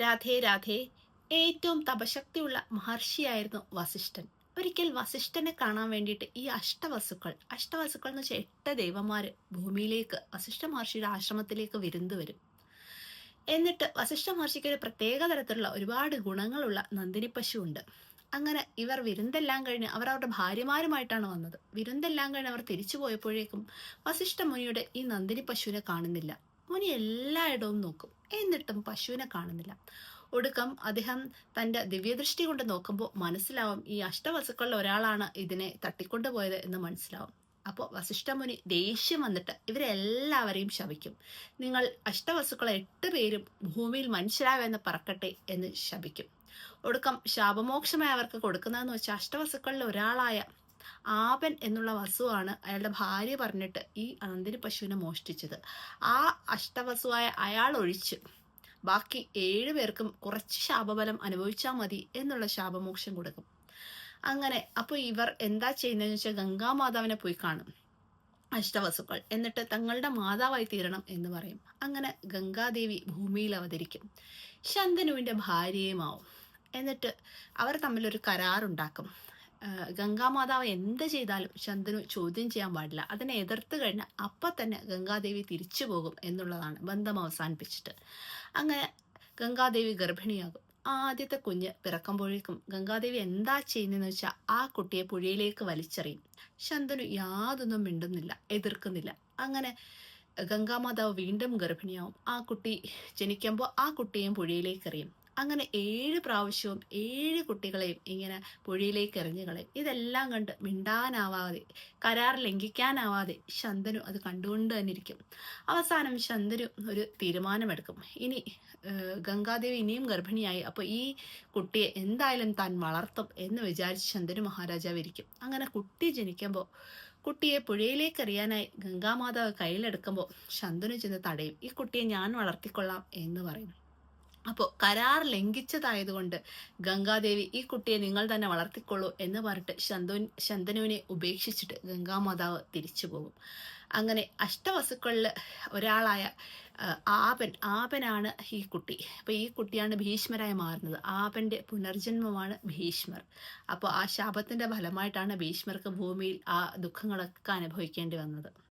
രാധേ രാധേ. ഏറ്റവും തപശക്തിയുള്ള മഹർഷിയായിരുന്നു വസിഷ്ഠൻ. ഒരിക്കൽ വസിഷ്ഠനെ കാണാൻ വേണ്ടിയിട്ട് ഈ അഷ്ടവസുക്കൾ അഷ്ടവസുക്കൾ എന്ന് വെച്ചാൽ എട്ട് ദേവന്മാര് ഭൂമിയിലേക്ക് വസിഷ്ഠ മഹർഷിയുടെ ആശ്രമത്തിലേക്ക് വിരുന്ന് വരും. എന്നിട്ട് വസിഷ്ഠ മഹർഷിക്ക് ഒരു പ്രത്യേക തരത്തിലുള്ള ഒരുപാട് ഗുണങ്ങളുള്ള നന്ദിനി പശു ഉണ്ട്. അങ്ങനെ ഇവർ വിരുന്നെല്ലാം കഴിഞ്ഞ് അവർ അവരുടെ ഭാര്യമാരുമായിട്ടാണ് വന്നത്. വിരുന്നെല്ലാം കഴിഞ്ഞ് അവർ തിരിച്ചു പോയപ്പോഴേക്കും വസിഷ്ഠ മുനിയുടെ ഈ നന്ദിനി പശുവിനെ കാണുന്നില്ല. മുനി എല്ലായിടവും നോക്കും. എന്നിട്ടും പശുവിനെ കാണുന്നില്ല. ഒടുക്കം അദ്ദേഹം തന്റെ ദിവ്യദൃഷ്ടി കൊണ്ട് നോക്കുമ്പോൾ മനസ്സിലാവും ഈ അഷ്ടവസുക്കളിൽ ഒരാളാണ് ഇതിനെ തട്ടിക്കൊണ്ടുപോയത് എന്ന് മനസ്സിലാവും. അപ്പോൾ വസിഷ്ഠമുനി ദേഷ്യം വന്നിട്ട് ഇവരെല്ലാവരെയും ശപിക്കും. നിങ്ങൾ അഷ്ടവസുക്കളെ എട്ട് പേരും ഭൂമിയിൽ മനുഷ്യരാവെന്ന് പറക്കട്ടെ എന്ന് ശപിക്കും. ഒടുക്കം ശാപമോക്ഷമായി അവർക്ക് കൊടുക്കുന്നതെന്ന് വെച്ചാൽ അഷ്ടവസുക്കളിൽ ഒരാളായ ആപൻ എന്നുള്ള വസുവാണ് അയാളുടെ ഭാര്യ പറഞ്ഞിട്ട് ഈ അനന്തിനി പശുവിനെ മോഷ്ടിച്ചത്. ആ അഷ്ടവസുവായ അയാൾ ഒഴിച്ച് ബാക്കി ഏഴു പേർക്കും കുറച്ച് ശാപബലം അനുഭവിച്ചാൽ മതി എന്നുള്ള ശാപമോക്ഷം കൊടുക്കും. അങ്ങനെ അപ്പോൾ ഇവർ എന്താ ചെയ്യുന്നതെന്ന് വെച്ചാൽ ഗംഗാമാതാവിനെ പോയി കാണും. അഷ്ടവസുക്കൾ എന്നിട്ട് തങ്ങളുടെ മാതാവായി തീരണം എന്ന് പറയും. അങ്ങനെ ഗംഗാദേവി ഭൂമിയിൽ അവതരിക്കും. ശന്തനുവിന്റെ ഭാര്യയുമാവും എന്നിട്ട് അവർ തമ്മിലൊരു കരാറുണ്ടാക്കും. ഗംഗാമാതാവ് എന്ത് ചെയ്താലും ശന്തനു ചോദ്യം ചെയ്യാൻ പാടില്ല. അതിനെ എതിർത്ത് കഴിഞ്ഞാൽ അപ്പം തന്നെ ഗംഗാദേവി തിരിച്ചു പോകും എന്നുള്ളതാണ് ബന്ധം അവസാനിപ്പിച്ചിട്ട്. അങ്ങനെ ഗംഗാദേവി ഗർഭിണിയാകും. ആദ്യത്തെ കുഞ്ഞ് പിറക്കുമ്പോഴേക്കും ഗംഗാദേവി എന്താ ചെയ്യുന്നതെന്ന് വെച്ചാൽ ആ കുട്ടിയെ പുഴയിലേക്ക് വലിച്ചെറിയും. ശന്തനു യാതൊന്നും മിണ്ടുന്നില്ല എതിർക്കുന്നില്ല. അങ്ങനെ ഗംഗാമാതാവ് വീണ്ടും ഗർഭിണിയാവും. ആ കുട്ടി ജനിക്കുമ്പോൾ ആ കുട്ടിയെയും പുഴയിലേക്ക് എറിയും. അങ്ങനെ ഏഴ് പ്രാവശ്യവും ഏഴ് കുട്ടികളെയും ഇങ്ങനെ പുഴയിലേക്ക് എറിഞ്ഞു കളയും. ഇതെല്ലാം കണ്ട് മിണ്ടാനാവാതെ കരാർ ലംഘിക്കാനാവാതെ ശന്തനു അത് കണ്ടുകൊണ്ട് തന്നെ ഇരിക്കും. അവസാനം ശന്തനു ഒരു തീരുമാനമെടുക്കും. ഇനി ഗംഗാദേവി ഇനിയും ഗർഭിണിയായി. അപ്പോൾ ഈ കുട്ടിയെ എന്തായാലും താൻ വളർത്തും എന്ന് വിചാരിച്ച് ശന്തനു മഹാരാജാവ് ഇരിക്കും. അങ്ങനെ കുട്ടി ജനിക്കുമ്പോൾ കുട്ടിയെ പുഴയിലേക്ക് എറിയാനായി ഗംഗാമാതാവ് കയ്യിലെടുക്കുമ്പോൾ ശന്തനു ചെന്ന് തടയും. ഈ കുട്ടിയെ ഞാൻ വളർത്തിക്കൊള്ളാം എന്ന് പറയും അപ്പോൾ കരാർ ലംഘിച്ചതായതുകൊണ്ട് ഗംഗാദേവി ഈ കുട്ടിയെ നിങ്ങൾ തന്നെ വളർത്തിക്കൊള്ളൂ എന്ന് പറഞ്ഞിട്ട് ശന്തു ശന്തനുവിനെ ഉപേക്ഷിച്ചിട്ട് ഗംഗാമാതാവ് തിരിച്ചു പോകും. അങ്ങനെ അഷ്ടവസുക്കളിൽ ഒരാളായ ആപൻ ആപനാണ് ഈ കുട്ടി. അപ്പോൾ ഈ കുട്ടിയാണ് ഭീഷ്മരായി മാറുന്നത്. ആപന്റെ പുനർജന്മമാണ് ഭീഷ്മർ. അപ്പോൾ ആ ശാപത്തിന്റെ ഫലമായിട്ടാണ് ഭീഷ്മർക്ക് ഭൂമിയിൽ ആ ദുഃഖങ്ങളൊക്കെ അനുഭവിക്കേണ്ടി വന്നത്.